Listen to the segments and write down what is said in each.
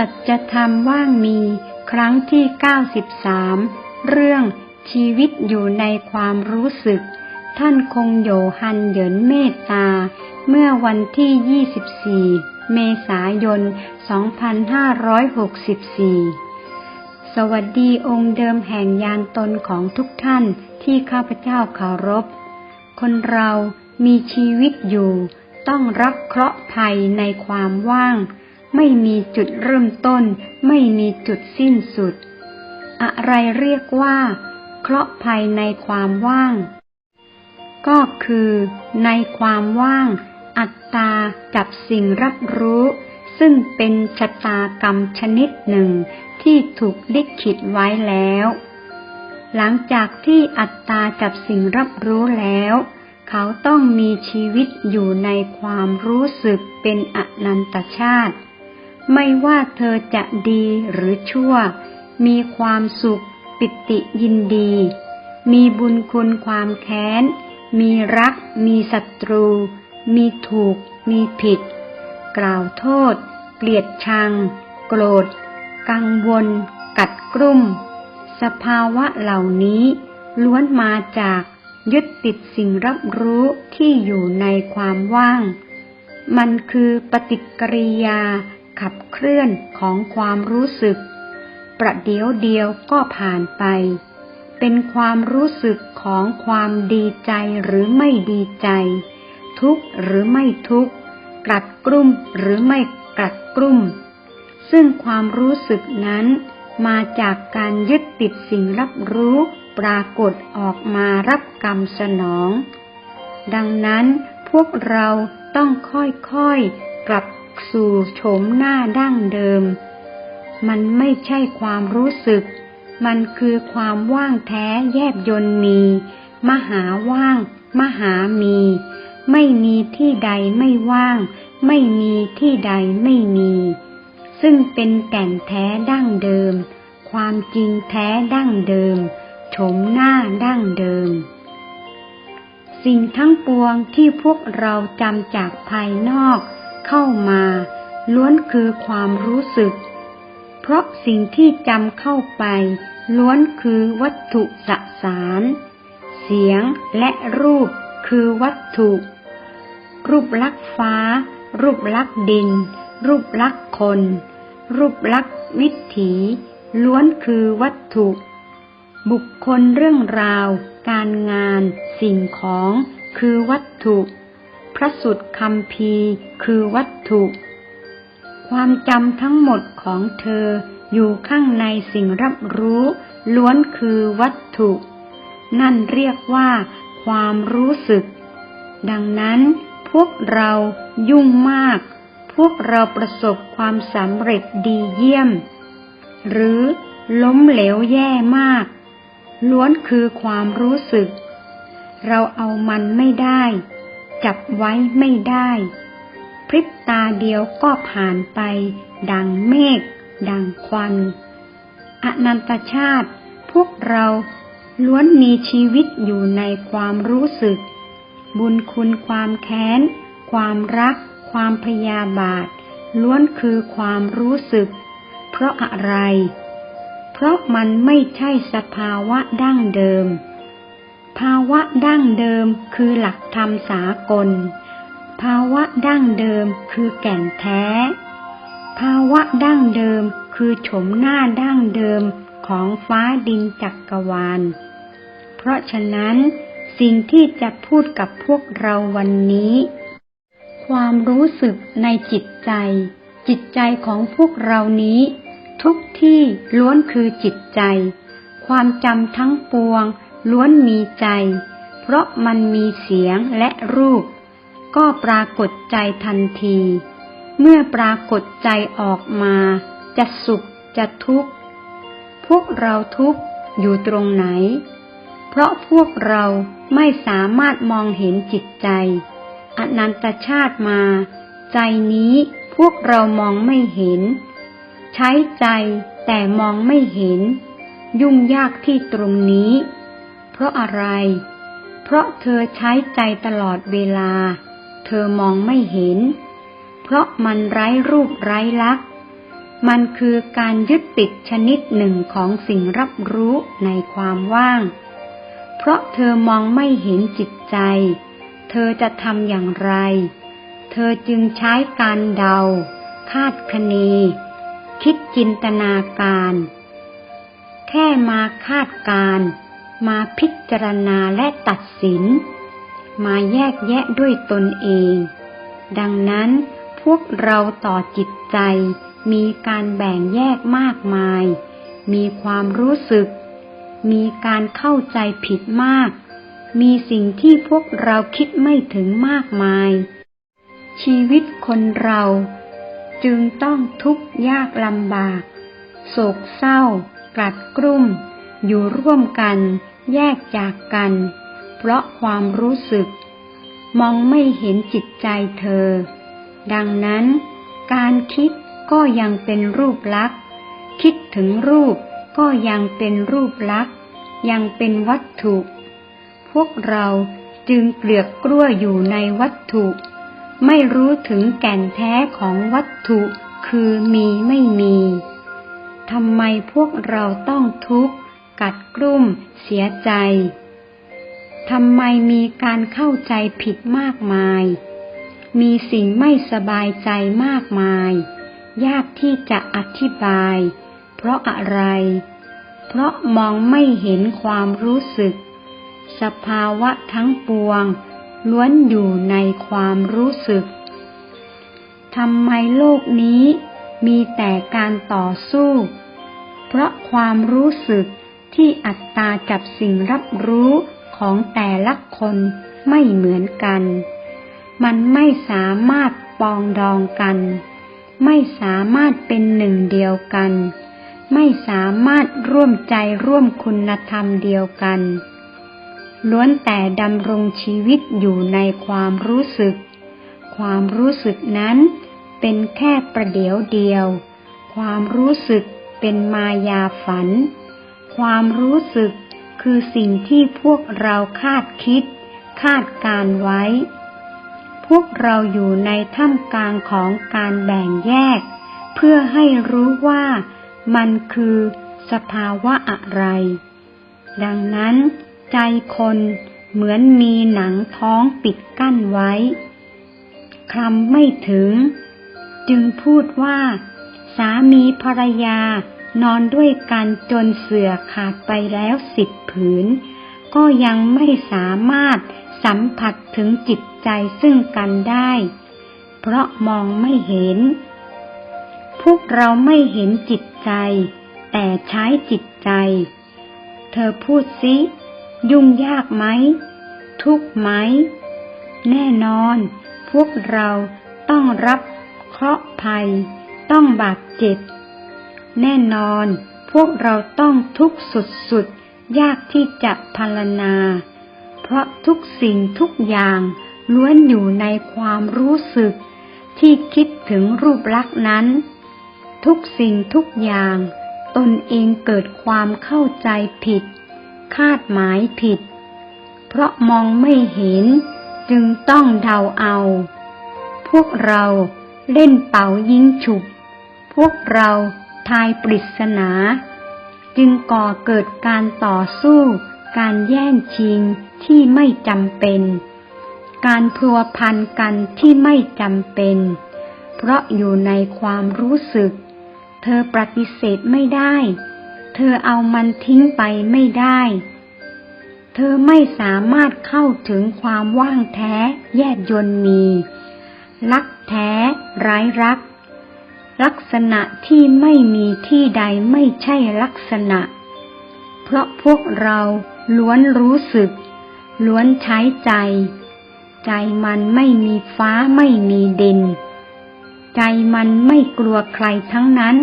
สัจธรรมว่างมีครั้งที่ 93 เรื่องชีวิตอยู่ในความรู้สึก ท่านคงโยฮันเหยินเมตตา เมื่อวันที่ 24 เมษายน 2564 สวัสดีองค์เดิมแห่งยานตนของทุกท่านที่ข้าพเจ้าเคารพ คนเรามีชีวิตอยู่ ต้องรับเคราะห์ภัยในความว่าง ไม่มีจุดเริ่มต้น ไม่มีจุดสิ้นสุด อะไรเรียกว่า เคราะห์ภัยในความว่าง ก็คือ ในความว่าง อัตตากับสิ่งรับรู้ ซึ่งเป็นชะตากรรมชนิดหนึ่งที่ถูกลิขิตไว้แล้ว หลังจากที่อัตตาจับสิ่งรับรู้แล้วเขาต้องมีชีวิตอยู่ในความรู้สึกเป็นอนันตชาติ ไม่ว่าเธอจะดีหรือชั่ว มีความสุข ปิติยินดี มีบุญคุณความแค้น มีรัก มีศัตรู มีถูก มีผิด กล่าวโทษ เกลียดชัง โกรธ กังวล กัดกรุ่ม สภาวะเหล่านี้ ล้วนมาจากยึดติดสิ่งรับรู้ที่อยู่ในความว่าง มันคือปฏิกิริยา ขับเคลื่อนของความรู้สึก ประเดี๋ยวเดียวก็ผ่านไป เป็นความรู้สึกของความดีใจหรือไม่ดีใจ ทุกข์หรือไม่ทุกข์กลัดกลุ้มหรือไม่กลัดกลุ้มซึ่งความรู้สึกนั้นมาจากการยึดติดสิ่งรับรู้ปรากฏออกมารับกรรมสนอง ดังนั้นพวกเราต้องค่อยๆกลับ สู่โฉมหน้าดั้งเดิม มันไม่ใช่ความรู้สึก มันคือความว่างแท้แยบยนมี มหาว่าง มหามี ไม่มีที่ใดไม่ว่าง ไม่มีที่ใดไม่มี ซึ่งเป็นแก่นแท้ดั้งเดิม ความจริงแท้ดั้งเดิมโฉมหน้าดั้งเดิม สิ่งทั้งปวงที่พวกเราจำจากภายนอก เข้ามา ล้วนคือความรู้สึก เพราะสิ่งที่จำเข้าไป ล้วนคือวัตถุสสาร เสียงและรูปคือวัตถุ รูปลักษ์ฟ้า รูปลักษ์ดิน รูปลักษ์คน รูปลักษ์วิถีล้วนคือวัตถุ บุคคลเรื่องราว การงาน สิ่งของ คือวัตถุ พระสุดคำพีคือวัตถุ ความจำทั้งหมดของเธออยู่ข้างในสิ่งรับรู้ ล้วนคือวัตถุ นั่นเรียกว่า ความรู้สึก ดังนั้นพวกเรายุ่งมาก พวกเราประสบความสำเร็จดีเยี่ยม หรือล้มเหลวแย่มาก ล้วนคือความรู้สึก เราเอามันไม่ได้ จับไว้ไม่ได้ พริบตาเดียวก็ผ่านไป ดังเมฆ ดังควัน อนันตชาติ พวกเราล้วนมีชีวิตอยู่ในความรู้สึก บุญคุณความแค้น ความรัก ความพยาบาท ล้วนคือความรู้สึก เพราะอะไร เพราะมันไม่ใช่สภาวะดั้งเดิม ภาวะดั้งเดิมคือหลักธรรมสากล ภาวะดั้งเดิมคือแก่นแท้ ภาวะดั้งเดิมคือโฉมหน้าดั้งเดิมของฟ้าดินจักกรวาล เพราะฉะนั้น สิ่งที่จะพูดกับพวกเราวันนี้ ความรู้สึกในจิตใจ จิตใจของพวกเรานี้ ทุกที่ล้วนคือจิตใจ ความจำทั้งปวง ล้วนมีใจ เพราะมันมีเสียงและรูป ก็ปรากฏใจทันที เมื่อปรากฏใจออกมา จะสุขจะทุกข์ พวกเราทุกข์อยู่ตรงไหน เพราะพวกเราไม่สามารถมองเห็นจิตใจ อนันตชาติมา ใจนี้พวกเรามองไม่เห็น ใช้ใจแต่มองไม่เห็น ยุ่งยากที่ตรงนี้ เพราะอะไร เพราะเธอใช้ใจตลอดเวลา เธอมองไม่เห็น เพราะมันไร้รูปไร้ลักษณ์มันคือการยึดติดชนิดหนึ่งของสิ่งรับรู้ในความว่าง เพราะเธอมองไม่เห็นจิตใจ เธอจะทำอย่างไร เธอจึงใช้การเดา คาดคะเน คิดจินตนาการ แค่มาคาดการ มาพิจารณาและตัดสิน มาแยกแยะด้วยตนเอง ดังนั้นพวกเราต่อจิตใจ มีการแบ่งแยกมากมาย มีความรู้สึก มีการเข้าใจผิดมาก มีสิ่งที่พวกเราคิดไม่ถึงมากมาย ชีวิตคนเราจึงต้องทุกข์ยากลำบาก โศกเศร้า กลัดกลุ้ม อยู่ร่วมกัน แยกจากกัน เพราะความรู้สึก มองไม่เห็นจิตใจเธอ ดังนั้น การคิดก็ยังเป็นรูปลักษณ์คิดถึงรูปก็ยังเป็นรูปลักษณ์ยังเป็นวัตถุ พวกเราจึงเกลือกกลั้วอยู่ในวัตถุ ไม่รู้ถึงแก่นแท้ของวัตถุคือมีไม่มีทำไมพวกเราต้องทุกข์ กัดกลุ้มเสียใจทำไมมีการเข้าใจผิดมากมาย มีสิ่งไม่สบายใจมากมาย ยากที่จะอธิบาย เพราะอะไร เพราะมองไม่เห็นความรู้สึก สภาวะทั้งปวง ล้วนอยู่ในความรู้สึก ทำไมโลกนี้มีแต่การต่อสู้ เพราะความรู้สึก ที่อัตตาจับสิ่งรับรู้ของแต่ละคนไม่เหมือนกัน มันไม่สามารถปองดองกัน ไม่สามารถเป็นหนึ่งเดียวกัน ไม่สามารถร่วมใจร่วมคุณธรรมเดียวกัน ล้วนแต่ดำรงชีวิตอยู่ในความรู้สึก ความรู้สึกนั้นเป็นแค่ประเดียวเดียว ความรู้สึกเป็นมายาฝัน ความรู้สึก คือสิ่งที่พวกเราคาดคิด คาดการไว้ พวกเราอยู่ในท่ามกลางของการแบ่งแยก เพื่อให้รู้ว่ามันคือสภาวะอะไร ดังนั้น ใจคนเหมือนมีหนังท้องปิดกั้นไว้คลำไม่ถึง จึงพูดว่า สามีภรรยา นอนด้วยกันจนเสื่อขาดไปแล้วสิบผืน ก็ยังไม่สามารถสัมผัสถึงจิตใจซึ่งกันได้ เพราะมองไม่เห็น พวกเราไม่เห็นจิตใจ แต่ใช้จิตใจ เธอพูดสิ ยุ่งยากไหม ทุกไหม แน่นอน พวกเราต้องรับเคราะห์ภัย ต้องบาดเจ็บ แน่นอน พวกเราต้องทุกข์สุดๆ ยากที่จะพารณาเพราะทุกสิ่งทุกอย่างล้วนอยู่ในความรู้สึก ที่คิดถึงรูปลักษณ์นั้น ทุกสิ่งทุกอย่าง ตนเองเกิดความเข้าใจผิด คาดหมายผิด เพราะมองไม่เห็นจึงต้องเดาเอา พวกเราเล่นเป่ายิงฉุบ พวกเรา ทายปริศนา จึงก่อเกิดการต่อสู้ การแย่งชิงที่ไม่จำเป็น การพัวพันกันที่ไม่จำเป็น เพราะอยู่ในความรู้สึก เธอปฏิเสธไม่ได้ เธอเอามันทิ้งไปไม่ได้ เธอไม่สามารถเข้าถึงความว่างแท้แยบยนมี รักแท้ ร้ายรัก ลักษณะที่ไม่มีที่ใดไม่ใช่ลักษณะ เพราะพวกเราล้วนรู้สึก ล้วนใช้ใจ ใจมันไม่มีฟ้าไม่มีดิน ใจมันไม่กลัวใครทั้งนั้น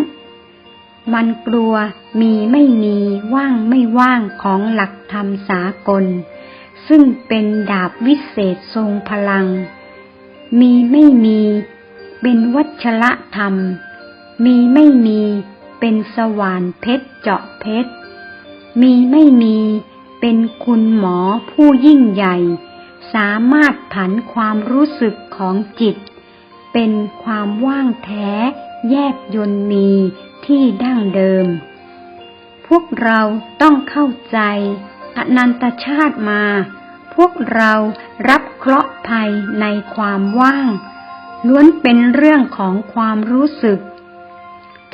มันกลัวมีไม่มีว่างไม่ว่างของหลักธรรมสากล ซึ่งเป็นดาบวิเศษทรงพลัง มีไม่มีเป็นวัชระธรรม มีไม่มีเป็นสว่านเพชรเจาะเพชร มีไม่มีเป็นคุณหมอผู้ยิ่งใหญ่ สามารถผันความรู้สึกของจิต เป็นความว่างแท้แยบยนต์มีที่ดั้งเดิม พวกเราต้องเข้าใจ อนันตชาติมา พวกเรารับเคราะห์ภัยในความว่าง ล้วนเป็นเรื่องของความรู้สึก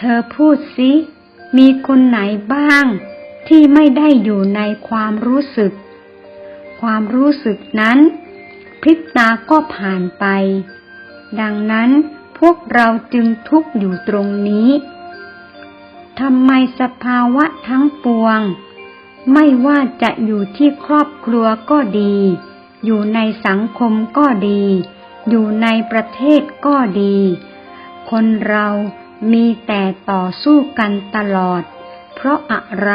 เธอพูดสิ มีคนไหนบ้าง ที่ไม่ได้อยู่ในความรู้สึก ความรู้สึกนั้น พริบตาก็ผ่านไป ดังนั้นพวกเราจึงทุกข์อยู่ตรงนี้ทำไมสภาวะทั้งปวง ไม่ว่าจะอยู่ที่ครอบครัวก็ดี อยู่ในสังคมก็ดี อยู่ในประเทศก็ดี คนเรา มีแต่ต่อสู้กันตลอด เพราะอะไร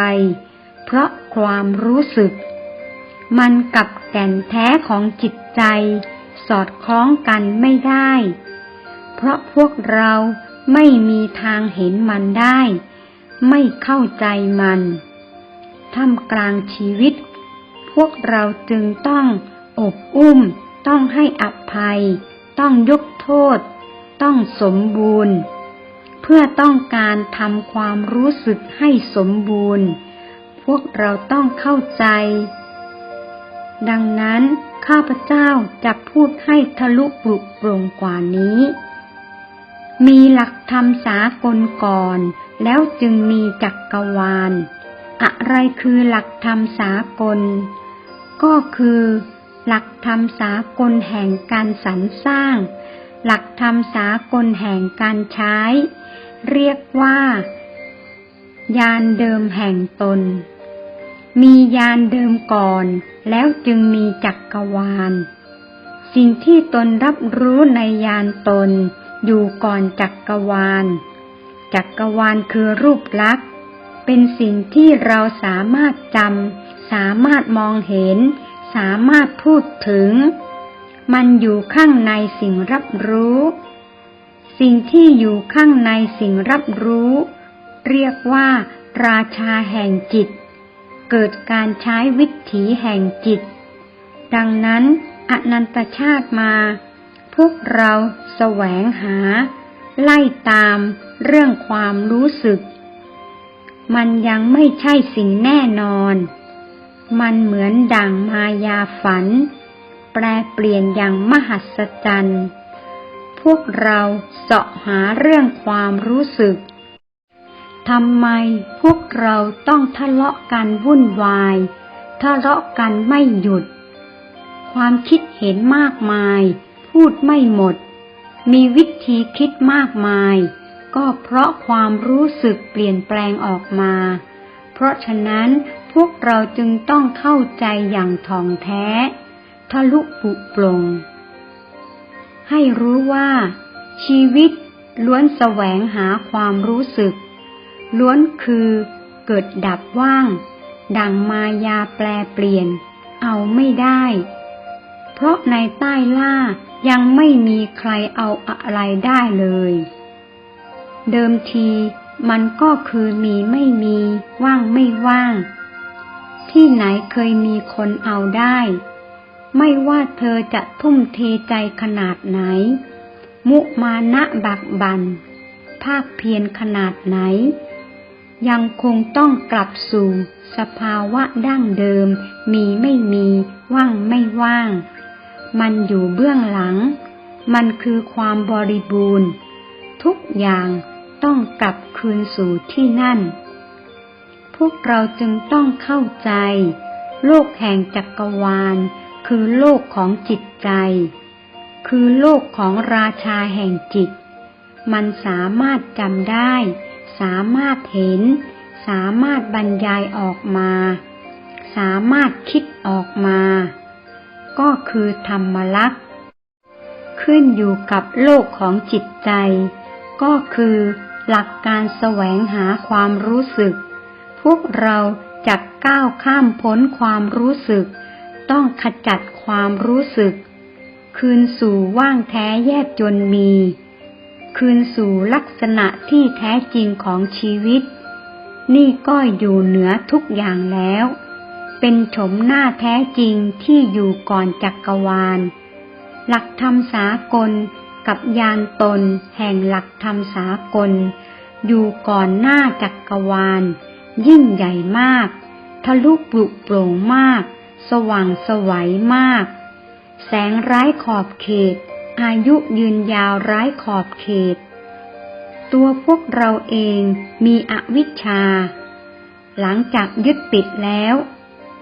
เพราะความรู้สึก มันกับแก่นแท้ของจิตใจ สอดคล้องกันไม่ได้ เพราะพวกเราไม่มีทางเห็นมันได้ ไม่เข้าใจมันท่ามกลางชีวิต พวกเราจึงต้องอบอุ้ม ต้องให้อภัย ต้องยกโทษ ต้องสมบูรณ์ พื่อต้องการทำความรู้สึกให้สมบูรณ์ พวกเราต้องเข้าใจ ดังนั้นข้าพเจ้าจะพูดให้ทะลุปลุกโปร่งกว่านี้ มีหลักธรรมสากลก่อน แล้วจึงมีจักกรวาล อะไรคือหลักธรรมสากล ก็คือหลักธรรมสากลแห่งการสรรสร้าง หลักธรรมสากลแห่งการใช้ เรียกว่า ยานเดิมแห่งตน มียานเดิมก่อน แล้วจึงมีจักกรวาล สิ่งที่ตนรับรู้ในยานตน อยู่ก่อนจักกรวาล จักกรวาลคือรูปลักษณ์ เป็นสิ่งที่เราสามารถจำสามารถมองเห็น สามารถพูดถึง มันอยู่ข้างในสิ่งรับรู้ สิ่งที่อยู่ข้างในสิ่งรับรู้ เรียกว่า ราชาแห่งจิต เกิดการใช้วิถีแห่งจิต ดังนั้นอนันตชาติมา พวกเราแสวงหา ไล่ตามเรื่องความรู้สึก มันยังไม่ใช่สิ่งแน่นอน มันเหมือนดั่งมายาฝัน แปลเปลี่ยนอย่างมหัศจรรย์ วกเราเสาะหาเรื่องความรู้สึก ทำไมพวกเราต้องทะเลาะกันวุ่นวาย ทะเลาะกันไม่หยุด ความคิดเห็นมากมาย พูดไม่หมด มีวิธีคิดมากมาย ก็เพราะความรู้สึกเปลี่ยนแปลงออกมา เพราะฉะนั้นพวกเราจึงต้องเข้าใจอย่างถ่องแท้ ทะลุปุปร่ง ให้รู้ว่า ชีวิตล้วนแสวงหาความรู้สึก ล้วนคือเกิดดับว่าง ดังมายาแปลเปลี่ยน เอาไม่ได้ เพราะในใต้ล่ายังไม่มีใครเอาอะไรได้เลย เดิมทีมันก็คือมีไม่มีว่างไม่ว่าง ที่ไหนเคยมีคนเอาได้ ไม่ว่าเธอจะทุ่มเทใจขนาดไหน มุมานะบักบัน ภาคเพียรขนาดไหน ยังคงต้องกลับสู่สภาวะดั้งเดิม มีไม่มีว่างไม่ว่าง มันอยู่เบื้องหลัง มันคือความบริบูรณ์ ทุกอย่างต้องกลับคืนสู่ที่นั่น พวกเราจึงต้องเข้าใจ โลกแห่งจักรวาล คือโลกของจิตใจ คือโลกของราชาแห่งจิต มันสามารถจำได้ สามารถเห็น สามารถบรรยายออกมา สามารถคิดออกมา ก็คือธรรมลักษณ์ขึ้นอยู่กับโลกของจิตใจ ก็คือหลักการแสวงหาความรู้สึก พวกเราจะก้าวข้ามพ้นความรู้สึก ต้องขจัดความรู้สึก คืนสู่ว่างแท้แยบจนมี คืนสู่ลักษณะที่แท้จริงของชีวิต นี่ก็อยู่เหนือทุกอย่างแล้ว เป็นโฉมหน้าแท้จริงที่อยู่ก่อนจักกรวาล หลักธรรมสากลกับยานตนแห่งหลักธรรมสากล อยู่ก่อนหน้าจักกรวาล ยิ่งใหญ่มาก ทะลุปลุกโปร่งมาก สว่างสวัยมาก แสงไร้ขอบเขต อายุยืนยาวไร้ขอบเขต ตัวพวกเราเองมีอวิชชา หลังจากยึดติดแล้ว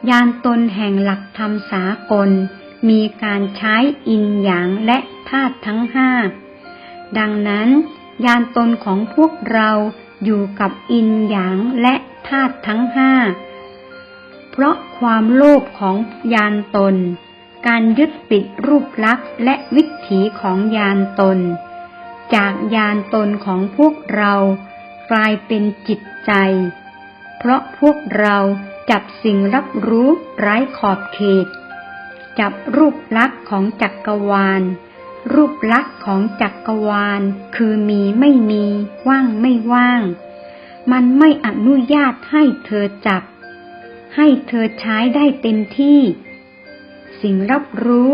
ยานตนแห่งหลักธรรมสากล มีการใช้อินหยางและธาตุทั้งห้า ดังนั้น ยานตนของพวกเราอยู่กับอินหยางและธาตุทั้งห้า เพราะความโลภของยานตน การยึดติดรูปลักษณ์และวิถีของยานตน จากยานตนของพวกเรากลายเป็นจิตใจ เพราะพวกเราจับสิ่งรับรู้ไร้ขอบเขต จับรูปลักษณ์ของจักรวาล รูปลักษณ์ของจักรวาล คือมีไม่มี ว่างไม่ว่าง มันไม่อนุญาตให้เธอจับ ให้เธอใช้ได้เต็มที่ สิ่งรับรู้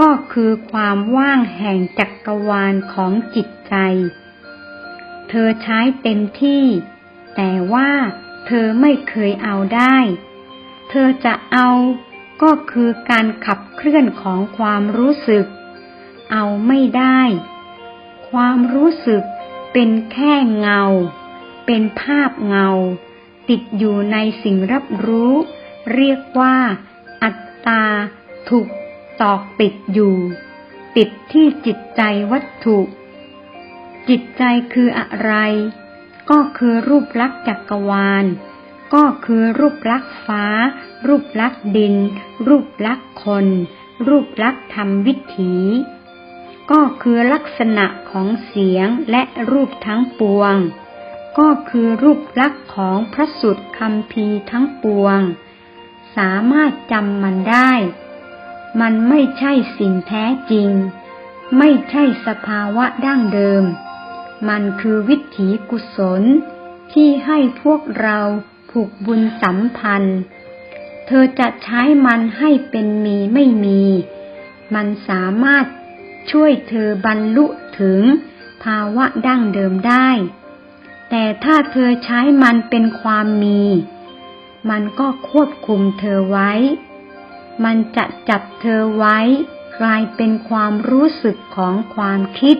ก็คือความว่างแห่งจักรวาลของจิตใจ เธอใช้เต็มที่ แต่ว่าเธอไม่เคยเอาได้ เธอจะเอาก็คือการขับเคลื่อนของความรู้สึก เอาไม่ได้ ความรู้สึกเป็นแค่เงา เป็นภาพเงา ติดอยู่ในสิ่งรับรู้ เรียกว่า อัตตา ถูกตอกติดอยู่ ติดที่จิตใจวัตถุ จิตใจคืออะไร ก็คือรูปลักษณ์จักรวาล ก็คือรูปลักษณ์ฟ้า รูปลักษณ์ดิน รูปลักษณ์คน รูปลักษณ์ธรรมวิถีก็คือลักษณะของเสียงและรูปทั้งปวง ก็คือรูปลักษณ์ของพระสุดคำพีทั้งปวง สามารถจำมันได้ มันไม่ใช่สิ่งแท้จริง ไม่ใช่สภาวะดั้งเดิม มันคือวิถีกุศล ที่ให้พวกเราผูกบุญสัมพันธ์ เธอจะใช้มันให้เป็นมีไม่มี มันสามารถช่วยเธอบรรลุถึงภาวะดั้งเดิมได้ แต่ถ้าเธอใช้มันเป็นความมี มันก็ควบคุมเธอไว้ มันจะจับเธอไว้ กลายเป็นความรู้สึกของความคิด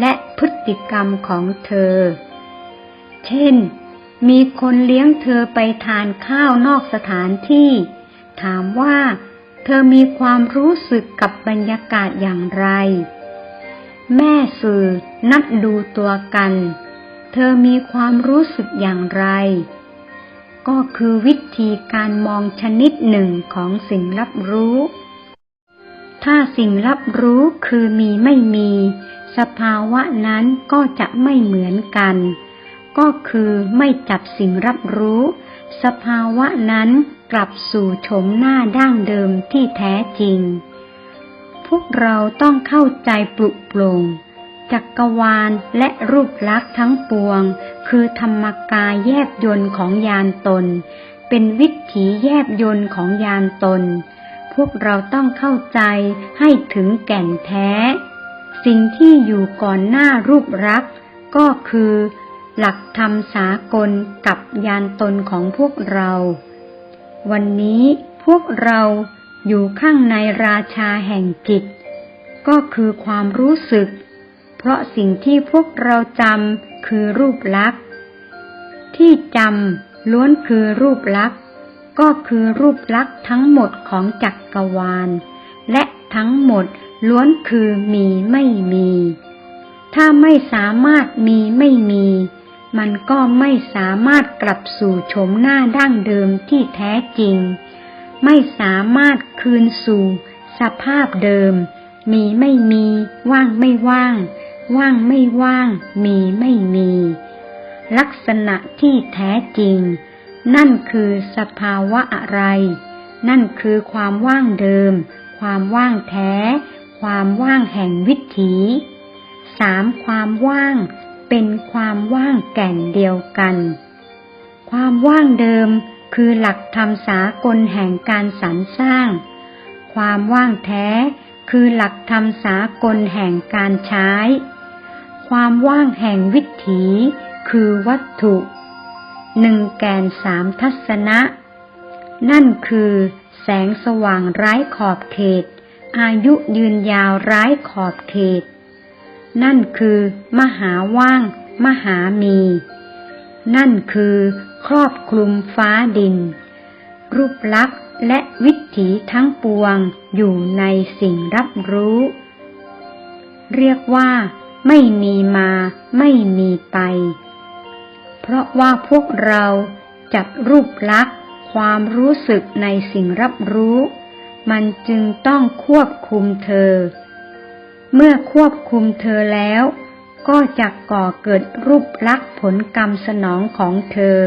และพฤติกรรมของเธอ เช่น มีคนเลี้ยงเธอไปทานข้าวนอกสถานที่ ถามว่า เธอมีความรู้สึกกับบรรยากาศอย่างไร แม่สื่อนัดดูตัวกัน เธอมีความรู้สึกอย่างไร ก็คือวิธีการมองชนิดหนึ่งของสิ่งรับรู้ ถ้าสิ่งรับรู้คือมีไม่มี สภาวะนั้นก็จะไม่เหมือนกัน ก็คือไม่จับสิ่งรับรู้ สภาวะนั้นกลับสู่โฉมหน้าดั้งเดิมที่แท้จริง พวกเราต้องเข้าใจปลุกปลง จักรวาลและรูปลักษณ์ทั้งปวง คือธรรมกายแยบยนต์ของยานตน เป็นวิถีแยบยนต์ของยานตน พวกเราต้องเข้าใจให้ถึงแก่นแท้ สิ่งที่อยู่ก่อนหน้ารูปรักษ์ก็คือ หลักธรรมสากลกับยานตนของพวกเรา วันนี้พวกเราอยู่ข้างในราชาแห่งจิต ก็คือความรู้สึก ราะสิ่งที่พวกเราจำคือรูปลักษณ์ ที่จำล้วนคือรูปลักษณ์ก็คือรูปลักษณ์ทั้งหมดของจักรวาล และทั้งหมดล้วนคือมีไม่มี ถ้าไม่สามารถมีไม่มี มันก็ไม่สามารถกลับสู่โฉมหน้าดั้งเดิมที่แท้จริง ไม่สามารถคืนสู่ สภาพเดิม มีไม่มี ว่างไม่ว่าง ว่างไม่ว่าง มีไม่มี ลักษณะที่แท้จริง นั่นคือสภาวะอะไร นั่นคือความว่างเดิม ความว่างแท้ ความว่างแห่งวิถีสามความว่าง เป็นความว่างแก่นเดียวกัน ความว่างเดิมคือหลักธรรมสากลแห่งการสรรสร้าง ความว่างแท้คือหลักธรรมสากลแห่งการใช้ ความว่างแห่งวิถีคือวัตถุหนึ่งแกนสามทัศนะ นั่นคือแสงสว่างไร้ขอบเขต อายุยืนยาวไร้ขอบเขต นั่นคือ มหาว่าง มหามี นั่นคือ ครอบคลุมฟ้าดิน รูปลักษณ์และวิถีทั้งปวงอยู่ในสิ่งรับรู้ เรียกว่า ไม่มีมาไม่มีไป เพราะว่าพวกเราจัดรูปลักษณ์ความรู้สึกในสิ่งรับรู้ มันจึงต้องควบคุมเธอ เมื่อควบคุมเธอแล้ว ก็จะก่อเกิดรูปลักษณ์ผลกรรมสนองของเธอ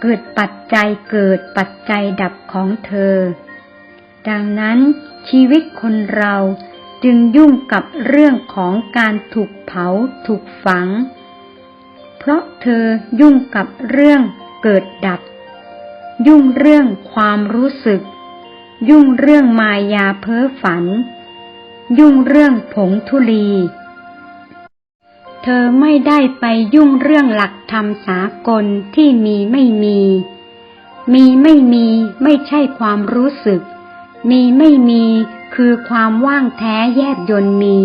เกิดปัจจัยเกิดปัจจัยดับของเธอ ดังนั้นชีวิตคนเรา จึงยุ่งกับเรื่องของการถูกเผาถูกฝัง เพราะเธอยุ่งกับเรื่องเกิดดับ ยุ่งเรื่องความรู้สึก ยุ่งเรื่องมายาเพ้อฝัน ยุ่งเรื่องผงธุลี เธอไม่ได้ไปยุ่งเรื่องหลักธรรมสากลที่มีไม่มี มีไม่มีไม่ใช่ความรู้สึก มีไม่มี คือความว่างแท้แยบยนมี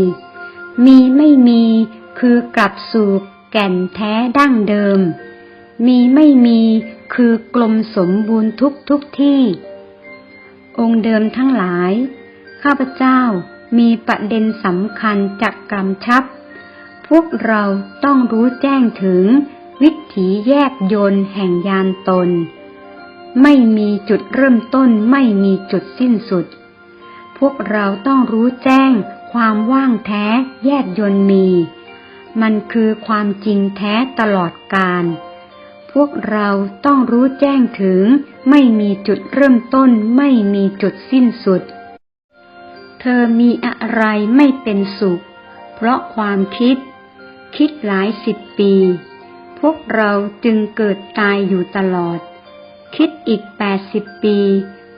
มีไม่มีคือกลับสู่แก่นแท้ดั้งเดิม มีไม่มีคือกลมสมบูรณ์ทุกทุกที่ องค์เดิมทั้งหลาย ข้าพเจ้ามีประเด็นสำคัญจากกำชับ พวกเราต้องรู้แจ้งถึงวิถีแยกยนแห่งยานตน ไม่มีจุดเริ่มต้นไม่มีจุดสิ้นสุด พวกเราต้องรู้แจ้ง ความว่างแท้แยกยนมี มันคือความจริงแท้ตลอดกาลพวกเราต้องรู้แจ้งถึง ไม่มีจุดเริ่มต้นไม่มีจุดสิ้นสุด เธอมีอะไรไม่เป็นสุข เพราะความคิด คิดหลายสิบปี พวกเราจึงเกิดตายอยู่ตลอด คิดอีกแปดสิบปี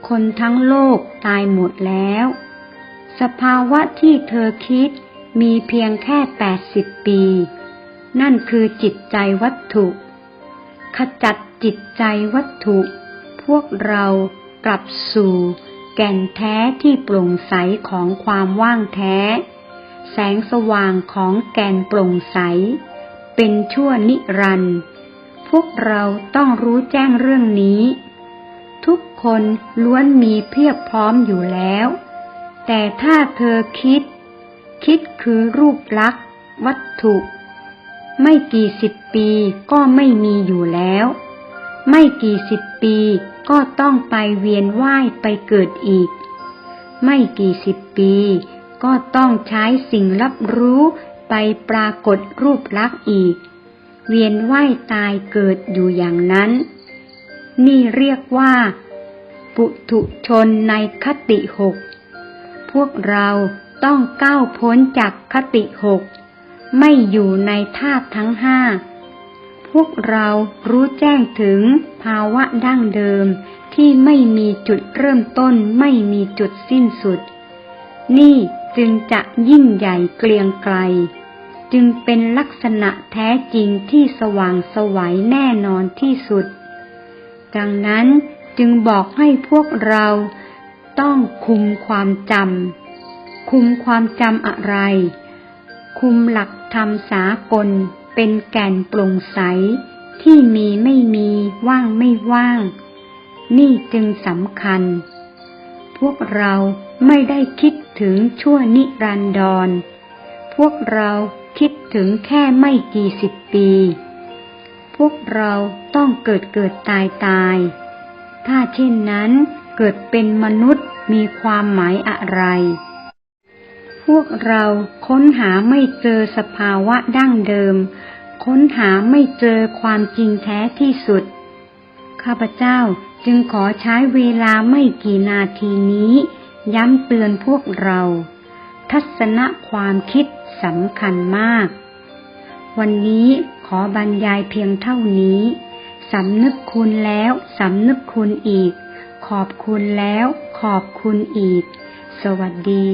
คนทั้งโลกตายหมดแล้ว สภาวะที่เธอคิดมีเพียงแค่แปดสิบปี นั่นคือจิตใจวัตถุ ขจัดจิตใจวัตถุ พวกเรากลับสู่แก่นแท้ที่โปร่งใสของความว่างแท้ แสงสว่างของแก่นโปร่งใส เป็นชั่วนิรันดร์พวกเราต้องรู้แจ้งเรื่องนี้ ทุกคนล้วนมีเพียบพร้อมอยู่แล้ว แต่ถ้าเธอคิด คิดคือรูปลักษณ์วัตถุ ไม่กี่สิบปีก็ไม่มีอยู่แล้ว ไม่กี่สิบปีก็ต้องไปเวียนว่ายไปเกิดอีก ไม่กี่สิบปีก็ต้องใช้สิ่งรับรู้ไปปรากฏรูปลักษณ์อีก เวียนว่ายตายเกิดอยู่อย่างนั้น นี่เรียกว่า ปุถุชนในคติหก พวกเราต้องก้าวพ้นจากคติหก ไม่อยู่ในธาตุทั้งห้า พวกเรารู้แจ้งถึงภาวะดั้งเดิมที่ไม่มีจุดเริ่มต้นไม่มีจุดสิ้นสุด นี่จึงจะยิ่งใหญ่เกรียงไกล จึงเป็นลักษณะแท้จริงที่สว่างสวัยแน่นอนที่สุด ดังนั้นจึงบอกให้พวกเราต้องคุมความจำ คุมความจำอะไร คุมหลักธรรมสากลเป็นแก่นโปร่งใส ที่มีไม่มีว่างไม่ว่าง นี่จึงสำคัญ พวกเราไม่ได้คิดถึงชั่วนิรันดร พวกเราคิดถึงแค่ไม่กี่สิบปี พวกเราต้องเกิดเกิดตายตาย ถ้าเช่นนั้นเกิดเป็นมนุษย์มีความหมายอะไร พวกเราค้นหาไม่เจอสภาวะดั้งเดิม ค้นหาไม่เจอความจริงแท้ที่สุด ข้าพเจ้าจึงขอใช้เวลาไม่กี่นาทีนี้ ย้ำเตือนพวกเรา ทัศนะความคิดสำคัญมาก วันนี้ ขอบรรยายเพียงเท่านี้สำนึกคุณแล้วสำนึกคุณอีก ขอบคุณแล้ว ขอบคุณอีก สวัสดี